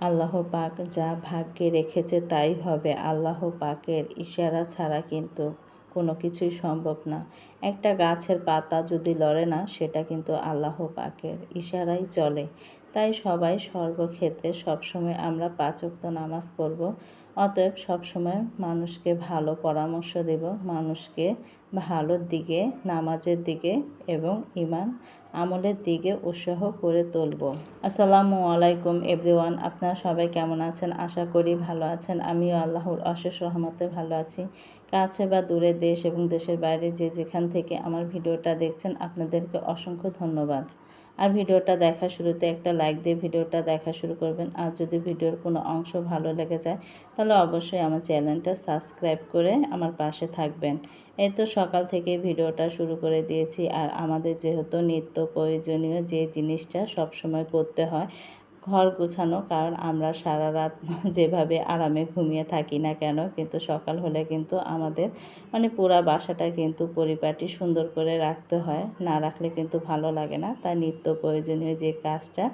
আল্লাহ পাক যা ভাগ্যে রেখেছে তাই হবে। আল্লাহ পাকের ইশারা ছাড়া কিন্তু কোনো কিছুই সম্ভব না। একটা গাছের পাতা যদি লড়ে না, সেটা কিন্তু আল্লাহ পাকের ইশারাই চলে। তাই সবাই সর্বক্ষেত্রে সবসময় আমরা পাঁচক্ত নামাজ পড়ব। অতএব সবসময় মানুষকে ভালো পরামর্শ দেব, মানুষকে ভালোর দিকে, নামাজের দিকে এবং ইমান আমলের দিকে উৎসাহ করে তুলব। আসসালামু আলাইকুম এভরিওয়ান, আপনারা সবাই কেমন আছেন? আশা করি ভালো আছেন। আমিও আল্লাহর অশেষ রহমতে ভালো আছি। কাছে বা দূরে দেশ এবং দেশের বাইরে যে যেখান থেকে আমার ভিডিওটা দেখছেন, আপনাদেরকে অসংখ্য ধন্যবাদ। আর ভিডিওটা দেখা শুরুতে একটা লাইক দিয়ে ভিডিওটা দেখা শুরু করবেন। আর যদি ভিডিওর কোনো অংশ ভালো লেগে যায়, তাহলে অবশ্যই আমার চ্যানেলটা সাবস্ক্রাইব করে আমার পাশে থাকবেন। এই তো সকাল থেকে ভিডিওটা শুরু করে দিয়েছি। আর আমাদের যেহেতু নিত্য প্রয়োজনীয় যে জিনিসটা সব সময় করতে হয় ঘর গোছানো, কারণ আমরা সারা রাত যেভাবে আরামে ঘুমিয়ে থাকি না কেন, কিন্তু সকাল হলে কিন্তু আমাদের মানে পুরা বাসাটা কিন্তু পরিপাটি সুন্দর করে রাখতে হয়। না রাখলে কিন্তু ভালো লাগে না। তাই নিত্য প্রয়োজনীয় যে কাজটা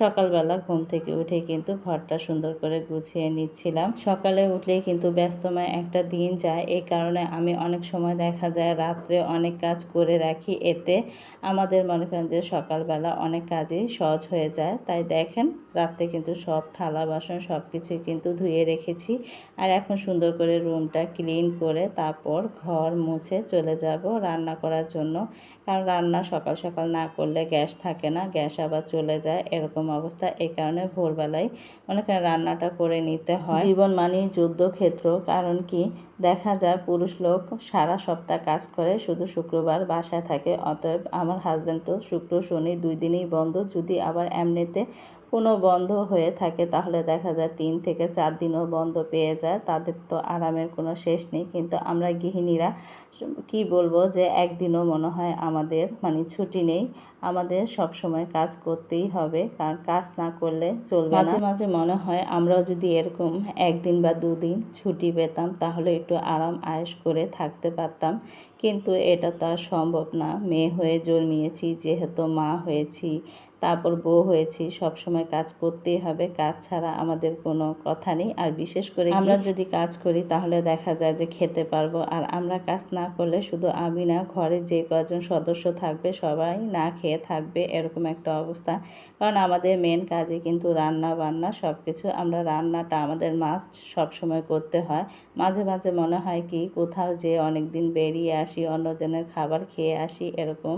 সকালবেলা ঘুম থেকে উঠে কিন্তু ঘরটা সুন্দর করে গুছিয়ে নিচ্ছিলাম। সকালে উঠলেই কিন্তু ব্যস্তময় একটা দিন যায়। এই কারণে আমি অনেক সময় দেখা যায় রাত্রে অনেক কাজ করে রাখি। এতে আমাদের মনে করেন যে সকালবেলা অনেক কাজই সহজ হয়ে যায়। তাই দেখেন রাত্রে কিন্তু সব থালা বাসন সব কিছু কিন্তু ধুয়ে রেখেছি। আর এখন সুন্দর করে রুমটা ক্লিন করে তারপর ঘর মুছে চলে যাব রান্না করার জন্য। কারণ রান্না সকাল সকাল না করলে গ্যাস থাকে না, গ্যাস আবার চলে যায়, এরকম অবস্থা। এই কারণে ভোরবেলায় অনেক রান্নাটা করে নিতে হয়। জীবন মানেই যুদ্ধক্ষেত্র, কারণ কি? দেখা যায় পুরুষ লোক সারা সপ্তাহ কাজ করে, শুধু শুক্রবার বাসায় থাকে, অতএব আমার হাজব্যান্ড তো শুক্র, শনি দুই দিনই বন্ধ। যদি আবার এমনিতে কোনো বন্ধ হয়ে থাকে, তাহলে দেখা যায় তিন থেকে চার দিনও বন্ধ পেয়ে যায়। তাদের তো আরামের কোনো শেষ নেই। কিন্তু আমরা গৃহিণীরা, কি বলব যে, একদিনও মনে হয় আমাদের মানে ছুটি নেই। আমাদের সব সময় কাজ করতেই হবে। কারণ কাজ না করলে চলবে মাঝে মাঝে মনে হয় আমরাও যদি এরকম একদিন বা দুদিন ছুটি পেতাম, তাহলে একটু আরাম আয়েস করে থাকতে পারতাম। কিন্তু এটা তো আর সম্ভব না। মেয়ে হয়ে জন্মিয়েছি, যেহেতু মা হয়েছি, তারপর বউ হয়েছি সব সময় কাজ করতেই হবে। কাজ ছাড়া আমাদের কোনো কথা নেই। আর বিশেষ করে আমরা যদি কাজ করি, তাহলে দেখা যায় যে খেতে পারব। আর আমরা কাজ না করলে শুধু আমি না, ঘরে যে কজন সদস্য থাকবে, সবাই না খেয়ে থাকবে, এরকম একটা অবস্থা। কারণ আমাদের মেন কাজে কিন্তু রান্না বান্না সব কিছু আমরা রান্নাটা আমাদের মাস্ট সবসময় করতে হয়। মাঝে মাঝে মনে হয় কি, কোথাও যে অনেক দিন বেরিয়ে আসি অন্যজনের খাবার খেয়ে আসি এরকম।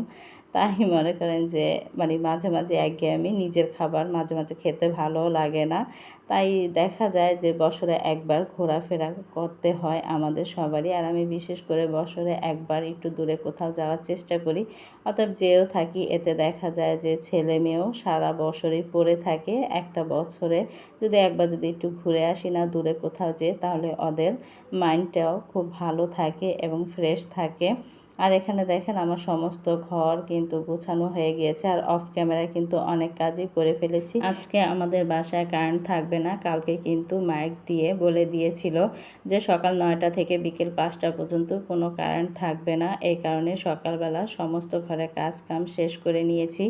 তাই মনে করেন যে মানে মাঝে মাঝে একঘেয়েমি নিজের খাবার মাঝে মাঝে খেতে ভালোও লাগে না। তাই দেখা যায় যে, বছরে একবার ঘোরাফেরা করতে হয় আমাদের সবারই। আর আমি বিশেষ করে বছরে একবার একটু দূরে কোথাও যাওয়ার চেষ্টা করি। অতএব যেও থাকি, এতে দেখা যায় যে, ছেলে মেয়েও সারা বছরই পড়ে থাকে। একটা বছরে যদি একবার যদি একটু ঘুরে আসি না দূরে কোথাও যেয়ে, তাহলে ওদের মাইন্ডটাও খুব ভালো থাকে এবং ফ্রেশ থাকে। আর এখানে দেখেন আমার সমস্ত ঘর কিন্তু গোছানো হয়ে গিয়েছে আর অফ ক্যামেরায় কিন্তু অনেক কাজই করে ফেলেছি। আজকে আমাদের বাসায় কারেন্ট থাকবে না, কালকে কিন্তু মাইক দিয়ে বলে দিয়েছিল যে সকাল নয়টা থেকে বিকেল পাঁচটা পর্যন্ত কোনো কারেন্ট থাকবে না। এই কারণে সকালবেলা সমস্ত ঘরে কাজ কাম শেষ করে নিয়েছি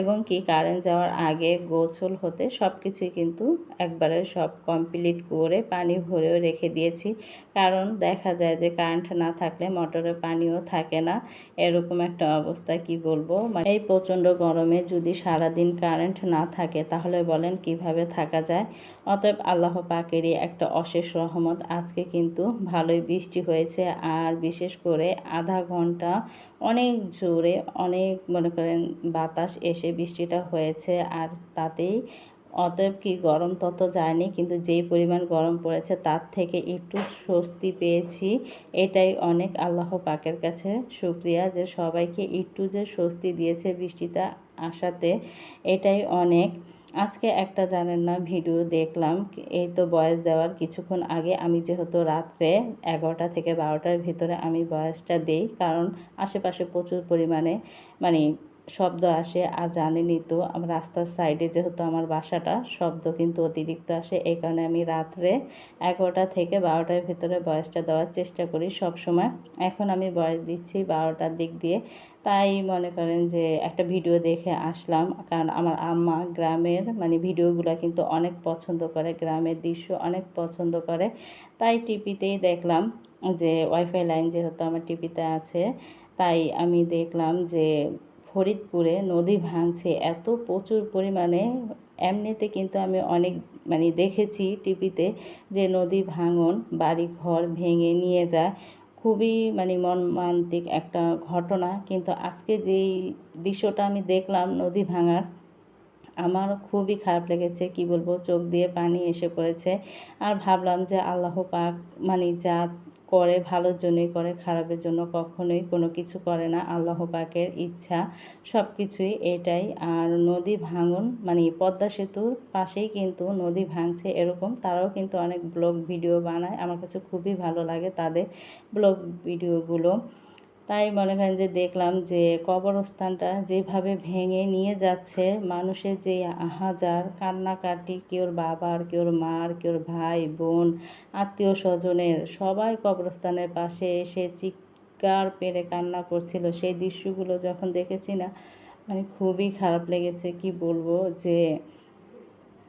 এবং কি কারেন্ট যাওয়ার আগে গোছল হতে সব কিছুই কিন্তু একবারে সব কমপ্লিট করে পানি ভরেও রেখে দিয়েছি। কারণ দেখা যায় যে কারেন্ট না থাকলে মোটরে পানিও থাকে থাকে না। এরকম একটা অবস্থা কি বলব? মানে এই প্রচণ্ড গরমে যদি সারাদিন কারেন্ট না থাকে, তাহলে বলেন কীভাবে থাকা যায়? অতএব আল্লাহ পাকেরই একটা অশেষ রহমত। আজকে কিন্তু ভালোই বৃষ্টি হয়েছে। আর বিশেষ করে আধা ঘণ্টা অনেক জোরে অনেক মনে করেন বাতাস এসে বৃষ্টিটা হয়েছে। আর তাতেই অতএব কি গরম তত যায়নি, কিন্তু যেই পরিমাণ গরম পড়েছে তার থেকে একটু স্বস্তি পেয়েছি। এটাই অনেক আল্লাহ পাকের কাছে শুক্রিয়া যে সবাইকে একটু যে স্বস্তি দিয়েছে বৃষ্টিটা আসাতে, এটাই অনেক। আজকে একটা জানেন না ভিডিও দেখলাম, এই তো বয়স দেওয়ার কিছুক্ষণ আগে আমি যেহেতু রাত্রে এগারোটা থেকে বারোটার ভিতরে আমি বয়সটা দেই, কারণ আশেপাশে প্রচুর পরিমাণে মানে শব্দ আসে আর জানেনই তো, আমার রাস্তার সাইডে যেহেতু আমার বাসাটা, শব্দ কিন্তু অতিরিক্ত আসে। এই কারণে আমি রাত্রে এগারোটা থেকে বারোটার ভিতরে বয়সটা দেওয়ার চেষ্টা করি সব সময় এখন আমি বয়স দিচ্ছি বারোটার দিক দিয়ে। তাই মনে করেন যে একটা ভিডিও দেখে আসলাম। কারণ আমার আম্মা গ্রামের মানে ভিডিওগুলো কিন্তু অনেক পছন্দ করে, গ্রামের দৃশ্য অনেক পছন্দ করে। তাই টিভিতেই দেখলাম যে ওয়াইফাই লাইন যেহেতু আমার টিভিতে আছে, তাই আমি দেখলাম যে ফরিদপুরে নদী ভাঙছে, এত প্রচুর পরিমাণে। এমনিতে কিন্তু আমি অনেক মানে দেখেছি টিভিতে যে নদী ভাঙন বাড়ি ঘর ভেঙে নিয়ে যায়। খুবই মানে মর্মান্তিক একটা ঘটনা। কিন্তু আজকে যেই দৃশ্যটা আমি দেখলাম নদী ভাঙার আমার খুবই খারাপ লেগেছে, কি বলব, চোখ দিয়ে পানি এসে পড়েছে। আর ভাবলাম যে আল্লাহ পাক মানে যা করে ভালোর জন্যই করে, খারাপের জন্য কখনোই কোনো কিছু করে না। আল্লাহ পাকের ইচ্ছা সব কিছুই এটাই। আর নদী ভাঙন মানে পদ্মা সেতুর পাশেই কিন্তু নদী ভাঙছে এরকম, তারাও কিন্তু অনেক ব্লগ ভিডিও বানায়। আমার কাছে খুবই ভালো লাগে তাদের ব্লগ ভিডিওগুলো। তাই মনে করেন যে দেখলাম যে কবরস্থানটা যেভাবে ভেঙে নিয়ে যাচ্ছে, মানুষের যে আহাজার কান্নাকাটি, কেউর বাবার, কেউর মার, কেউর ভাই, বোন, আত্মীয় স্বজনের, সবাই কবরস্থানের পাশে এসে চিৎকার পেরে কান্না করছিল। সেই দৃশ্যগুলো যখন দেখেছি না মানে খুবই খারাপ লেগেছে। কি বলব যে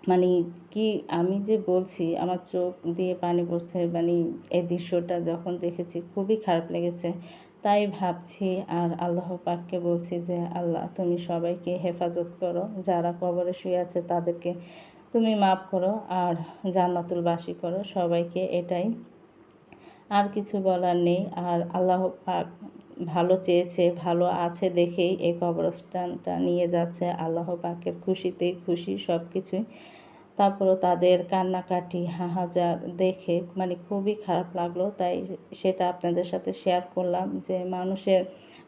মানে কি আমি যে বলছি, আমার চোখ দিয়ে পানি পড়ছে মানে এই দৃশ্যটা যখন দেখেছি খুবই খারাপ লেগেছে। তাই ভাবছি আর আল্লাহ পাককে বলছি যে, আল্লাহ, তুমি সবাইকে হেফাজত করো। যারা কবরে শুয়ে আছে তাদেরকে তুমি মাফ করো আর জান্নাতুল বাসি করো। সবাইকে এটাই আর কিছু বলার নেই। আর আল্লাহ পাক ভালো চেয়েছে, ভালো আছে দেখেই এই কবরস্থানটা নিয়ে যাচ্ছে। আল্লাহ পাকের খুশিতেই খুশি সব কিছুই তারপরও তাদের কান্নাকাটি, হাহাজার দেখে মানে খুবই খারাপ লাগল। তাই সেটা আপনাদের সাথে শেয়ার করলাম যে মানুষের,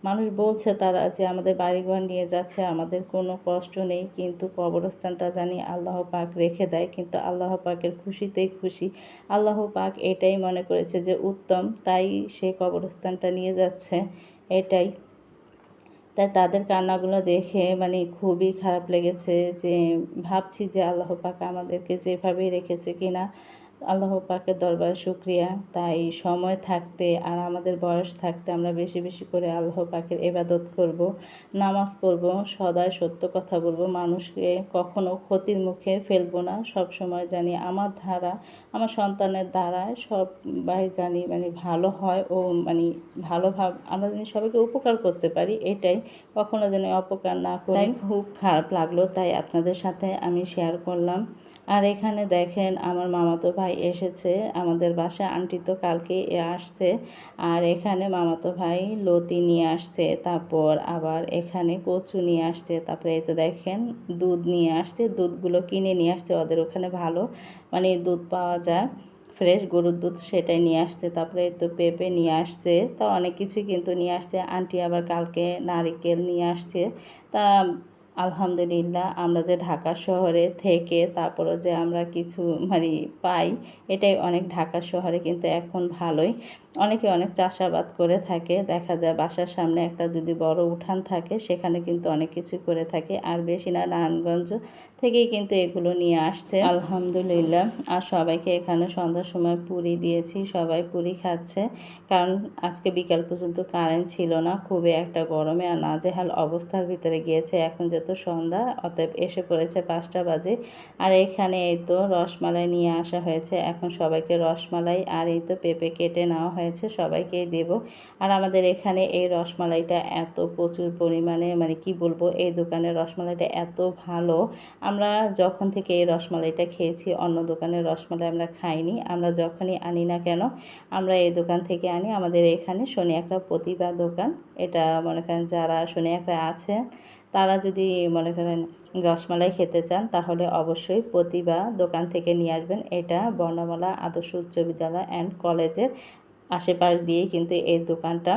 মানুষ বলছে তারা যে আমাদের বাড়িঘর নিয়ে যাচ্ছে, আমাদের কোনো কষ্ট নেই, কিন্তু কবরস্থানটা জানি আল্লাহ পাক রেখে দেয়, কিন্তু আল্লাহ পাকের খুশিতেই খুশি। আল্লাহ পাক এটাই মনে করেছে যে উত্তম, তাই সে কবরস্থানটা নিয়ে যাচ্ছে, এটাই। তাই তাদের কান্নাগুলো দেখে মানে খুবই খারাপ লেগেছে যে ভাবছি যে আল্লাহ পাকা আমাদেরকে যেভাবেই রেখেছে কিনা। আল্লাহ পাকের দরবার শুক্রিয়া। তাই সময় থাকতে আর আমাদের বয়স থাকতে আমরা বেশি বেশি করে আল্লাহ পাকের এবাদত করব, নামাজ পড়ব সদায় সত্য কথা বলব, মানুষকে কখনো ক্ষতির মুখে ফেলব না। সব সময় জানি আমার ধারা, আমার সন্তানের দ্বারায় সবাই জানি মানে ভালো হয় ও মানে ভালো ভাব, আমরা জানি সবাইকে উপকার করতে পারি, এটাই কখনো যেন অপকার না করি। খুব খারাপ লাগল, তাই আপনাদের সাথে আমি শেয়ার করলাম। আর এখানে দেখেন আমার মামাতো ভাই এসেছে, আমাদের বাসায় আন্টি তো কালকে আসছে। আর এখানে মামাতো ভাই লতি নিয়ে আসছে, তারপর আবার এখানে কচু নিয়ে আসছে, তারপরে এই তো দেখেন দুধ নিয়ে আসছে, দুধগুলো কিনে নিয়ে আসছে, ওদের ওখানে ভালো মানে দুধ পাওয়া যায়। ফ্রেশ গরুর দুধ সেটাই নিয়ে আসছে, তারপরে তো পেঁপে নিয়ে আসছে, তা অনেক কিছুই কিন্তু নিয়ে আসছে। আন্টি আবার কালকে নারিকেল নিয়ে আসছে, তা আলহামদুলিল্লাহ, আমরা যে ঢাকা শহরে থেকে তারপরে যে আমরা কিছু মানে পাই, এটাই অনেক ঢাকা শহরে কিন্তু এখন ভালোই। অনেকে অনেক চাষাবাদ করে থাকে, দেখা যায় বাসার সামনে একটা যদি বড় উঠান থাকে, সেখানে কিন্তু অনেক কিছু করে থাকে। আর বেশি না, নারায়ণগঞ্জ থেকেই কিন্তু এগুলো নিয়ে আসছে। আলহামদুলিল্লাহ। আর সবাইকে এখানে সন্ধ্যার সময় পুরি দিয়েছি, সবাই পুরি খাচ্ছে। কারণ আজকে বিকাল পর্যন্ত কারেন্ট ছিল না, খুবই একটা গরমে। আর নাজেহাল অবস্থার ভিতরে গিয়েছে, এখন যেহেতু সন্ধ্যা, অতএব এসে পড়েছে পাঁচটা বাজে। আর এখানে এই তো রসমালাই নিয়ে আসা হয়েছে, এখন সবাইকে রসমালাই আর এই তো পেঁপে কেটে নেওয়া হয়েছে, সবাইকেই দেব। আর আমাদের এখানে এই রসমালাইটা এত প্রচুর পরিমাণে মানে কি বলব, এই দোকানের রসমালাইটা এত ভালো। আমরা যখন থেকে এই রসমালাইটা খেয়েছি, অন্য দোকানের রসমালাই আমরা খাইনি। আমরা যখনই আনি না কেন, আমরা এই দোকান থেকে আনি। আমাদের এখানে শনি একটা প্রতিভা দোকান। এটা মনে করেন যারা শনি একটা আছে তারা যদি মনে করেন রসমালাই খেতে চান, তাহলে অবশ্যই প্রতিভা দোকান থেকে নিয়ে আসবেন। এটা বর্ণমালা আদর্শ উচ্চ বিদ্যালয় অ্যান্ড কলেজের আশেপাশ দিয়েই কিন্তু এই দোকানটা।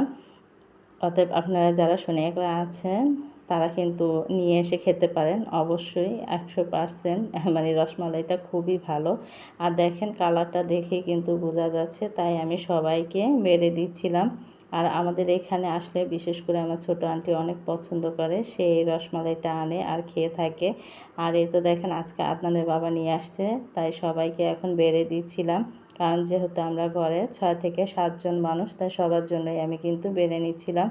অতএব আপনারা যারা শুনে আছেন তারা কিন্তু নিয়ে এসে খেতে পারেন। অবশ্যই একশো পারসেন্ট মানে রসমালাইটা খুবই ভালো। আর দেখেন কালারটা দেখেই কিন্তু বোঝা যাচ্ছে, তাই আমি সবাইকে মেরে দিচ্ছিলাম। আর আমাদের এখানে আসলে বিশেষ করে আমার ছোট আন্টি অনেক পছন্দ করে, সে এই রসমালাইটা আনে আর খেয়ে থাকে। আর এই তো দেখেন আজকে আদনানের বাবা নিয়ে আসছে, তাই সবাইকে এখন বেড়ে দিচ্ছিলাম। কারণ যেহেতু আমরা ঘরে ছয় থেকে সাতজন মানুষ, তাই সবার জন্যই আমি কিন্তু বেড়ে নিচ্ছিলাম।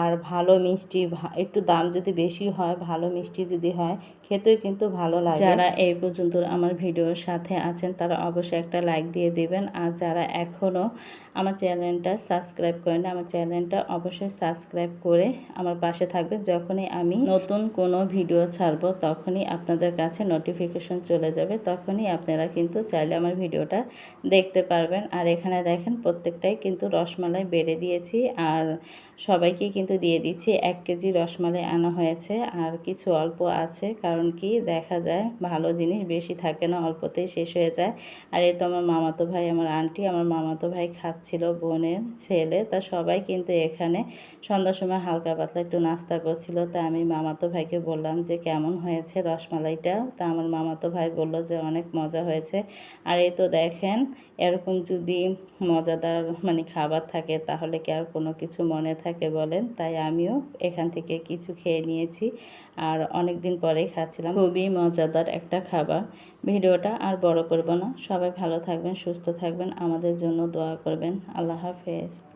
আর ভালো মিষ্টি একটু দাম যদি বেশি হয়, ভালো মিষ্টি যদি হয় খেতেও কিন্তু ভালো লাগে। যারা এই পর্যন্ত আমার ভিডিওর সাথে আছেন, তারা অবশ্যই একটা লাইক দিয়ে দিবেন। আর যারা এখনও আমার চ্যানেলটা সাবস্ক্রাইব করেন আমার চ্যানেলটা অবশ্যই সাবস্ক্রাইব করে আমার পাশে থাকবে যখনই আমি নতুন কোনো ভিডিও ছাড়বো, তখনই আপনাদের কাছে নোটিফিকেশন চলে যাবে। তখনই আপনারা কিন্তু চাইলে আমার ভিডিওটা দেখতে পারবেন। আর এখানে দেখেন, প্রত্যেকটাই কিন্তু রসমালাই বেড়ে দিয়েছি। আর সবাইকে কিন্তু দিয়ে দিচ্ছি এক কেজি রসমালাই আনা হয়েছে। আর কিছু অল্প আছে, কারণ কি দেখা যায় ভালো জিনিস বেশি থাকে না, অল্পতেই শেষ হয়ে যায়। আর এই তো আমার মামাতো ভাই, আমার আন্টি, আমার মামাতো ভাই খাচ্ছিল, বোনের ছেলে, তা সবাই কিন্তু এখানে সন্ধ্যার সময় হালকা পাতলা একটু নাস্তা করছিল। তা আমি মামাতো ভাইকে বললাম যে, কেমন হয়েছে রসমালাইটা? তা আমার মামাতো ভাই বলল যে, অনেক মজা হয়েছে। আর এই তো দেখেন, এরকম যদি মজাদার মানে খাবার থাকে, তাহলে কি আর কোনো কিছু মনে থাকে বলেন, তাই আমিও এখান থেকে কিছু খেয়ে নিয়েছি। আর অনেক দিন পরেই খাচ্ছিলাম। খুবই মজাদার একটা খাবার। ভিডিওটা আর বড় করব না। সবাই ভালো থাকবেন, সুস্থ থাকবেন। আমাদের জন্য দোয়া করবেন। আল্লাহ হাফেজ।